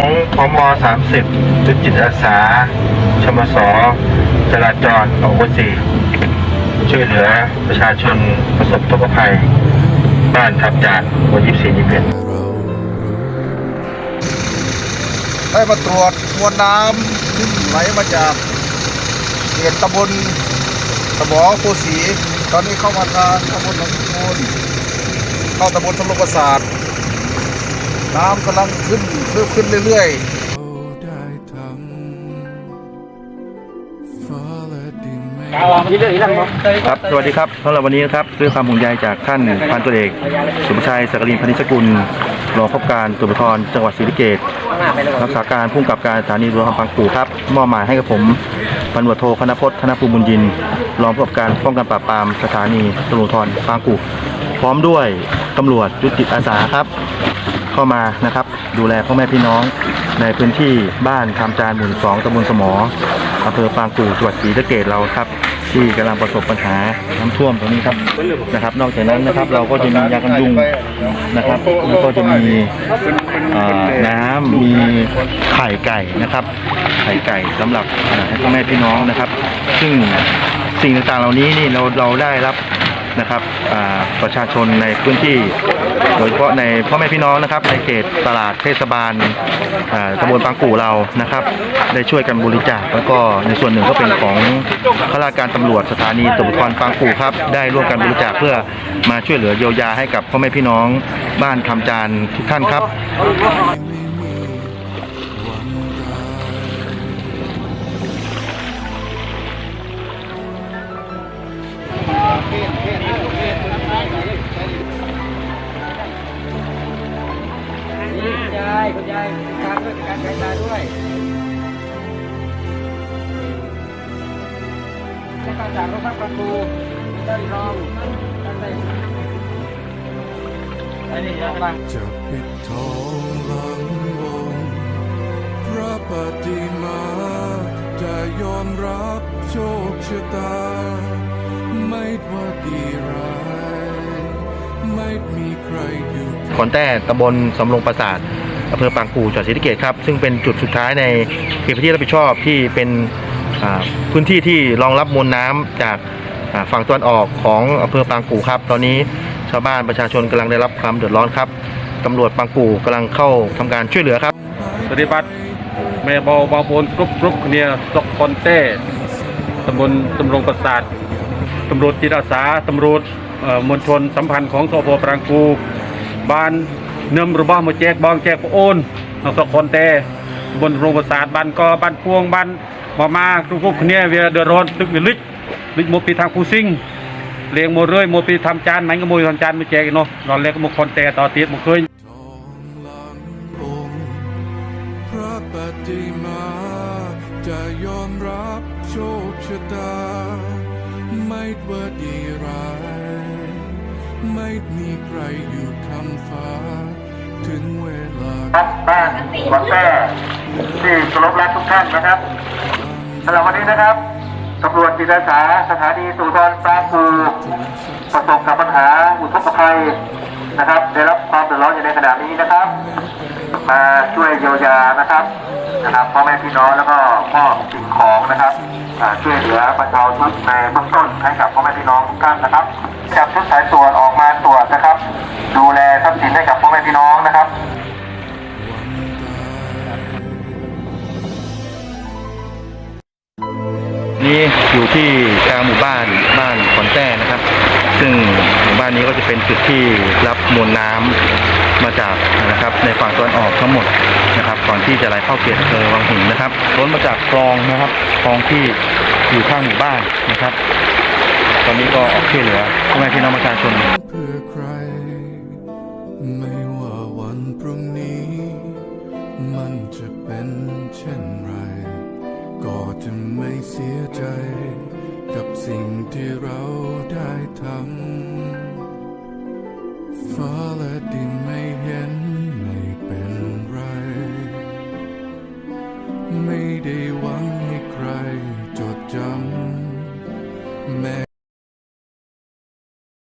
ของพม30จุดจิตอาสา ชมสจราจรอวสีช่วยเหลือประชาชนประสบทุกภัย บ้านทับจานวัน24นี้เป็นได้มาตรวจมวลน้ำที่ไหลมาจากเขตตำบลตะบอโพสี ตอนนี้เข้ามาทางตำบลหนองคูนเข้าตำบลสมรประสาท น้ำกำลังขึ้นเพิ่มขึ้นเรื่อยๆได้ทำฟ้าและดินแม่ครับสวัสดีครับสำหรับวันนี้นะครับด้วยความห่วงใยจากท่านพันตุเอกสุภชัยสักกลินพนิชกุลรองผู้การตำรวจภูธรจังหวัดศรีสะเกษรักษาการผู้กำกับการสถานีตำรวจบางปูครับมอบหมายให้กับผมพันตำรวจโทคณพจน์ธนภูมิบุญยินรองผู้กำกับการป้องกันปราบปรามสถานีตำรวจภูธรบางปูพร้อมด้วยตำรวจจุดจิตอาสาครับ เข้ามานะครับ ดูแลพ่อแม่พี่น้องในพื้นที่บ้านคำจานหมู่สองตำบลสมออำเภอปางกู่จังหวัดศรีสะเกษเราครับ ที่กำลังประสบปัญหาน้ำท่วมตรงนี้ครับนะครับ นอกจากนั้นนะครับเราก็จะมียากันยุงนะครับแล้วก็จะมีน้ำมีไข่ไก่นะครับ ไข่ไก่สำหรับให้พ่อแม่พี่น้องนะครับ ซึ่งสิ่งต่างๆเหล่านี้นี่เราเราได้รับ นะครับประชาชนในพื้นที่ โดยเฉพาะในพ่อแม่พี่น้องนะครับ ในเขตตลาดเทศบาลอ่าตำบลบางกู่เรานะครับ ได้ช่วยกันบริจาคแล้วก็ในส่วนหนึ่งก็เป็นของข้าราชการตำรวจสถานีตำรวจภูธรบางกู่ครับได้ร่วมกันบริจาคเพื่อมาช่วยเหลือเยียวยาให้กับพ่อแม่พี่น้องบ้านคำจานทุกท่านครับายคุณยายตามด้วยการใช้ตาด้วยใช้การจากรถพักประตูด้านรองด้านในอันนี้ยังไงจะปิดทองหลังองค์พระปฏิมาจะยอมรับโชคชะตา ไม่ว่าดีร้ายไม่มีใครอยู่ ขอนแต้ตำบลสำโรงปราสาท อำเภอปางกูจังหวัดศรีสะเกษครับซึ่งเป็นจุดสุดท้ายในเขตพื้นที่รับผิดชอบที่เป็นพื้นที่ที่รองรับมวลน้ำจากฝั่งตะวันออกของอำเภอปางกูครับ ตอนนี้ชาวบ้านประชาชนกำลังได้รับความเดือดร้อนครับตำรวจปางกู่กำลังเข้าทำการช่วยเหลือครับปฏิบัติแม่บอบาบนกรุบกรุบเนี่ยสกคอนเต้ตำบลตำรงประสาทตำรวจจิตอาสาตำรวจมวลชนสัมพันธ์ของสพปรางกูบ้าน เนิมระบ้ามาแจกบองแจกโอนสกคนเต้ตำบลตำรงประสาทบ้านก็บ้านพวงบ้านมามาทุกพวกเนี่ยเวลาเดือดร้อนตึกวิลิกลิกโมปีทางคูซิงเลี้ยงโมเรื่อยโมปีทำจานไหนก็โมยทำจานมาแจกเนาะนอนเล็กก็โมคนเต้ต่อเตียดโมเคยทองหลังองค์พระปฏิมาจะยอมรับโชคชะตาไม่ว่าดีร้าย ไม่มีใครอยู่คำฟ้า ถึงเวลาครับบ้านวัดแท้ที่เคารพรักทุกท่านนะครับสำหรับวันนี้นะครับตำรวจจิตอาสาสถานีสุธรปรางกูประสบกับปัญหาอุทกภัยนะครับ ได้รับความเดือดร้อนอยู่ในขณะนี้นะครับ มาช่วยเยียวยานะครับนะครับพ่อแม่พี่น้องแล้วก็มอบสิ่งของนะครับ ช่วยเหลือบรรเทาทุกข์ในเบื้องต้นให้กับพ่อแม่พี่น้องทุกท่านนะครับจับชุดสายตรวจออกมาตรวจนะครับ ดูแลทรัพย์สินให้กับพ่อแม่พี่น้องนะครับนี่อยู่ที่กลางหมู่บ้านบ้านขอนแต้นะครับ ซึ่งหมู่บ้านนี้ก็จะเป็นจุดที่รับมวลน้ำ มาจากนะครับในฝั่งตะวันออกทั้งหมดนะครับ ก่อนที่จะไหลเข้าเขตอำเภอวังหินนะครับล้นมาจากคลองนะครับคลองที่อยู่ข้างหมู่บ้านนะครับ ตอนนี้ก็โอเคเหลือพ่อแม่พี่น้องประชาชนไม่ว่าวันพรุ่งนี้ มันจะเป็นเช่นไร 没得忘。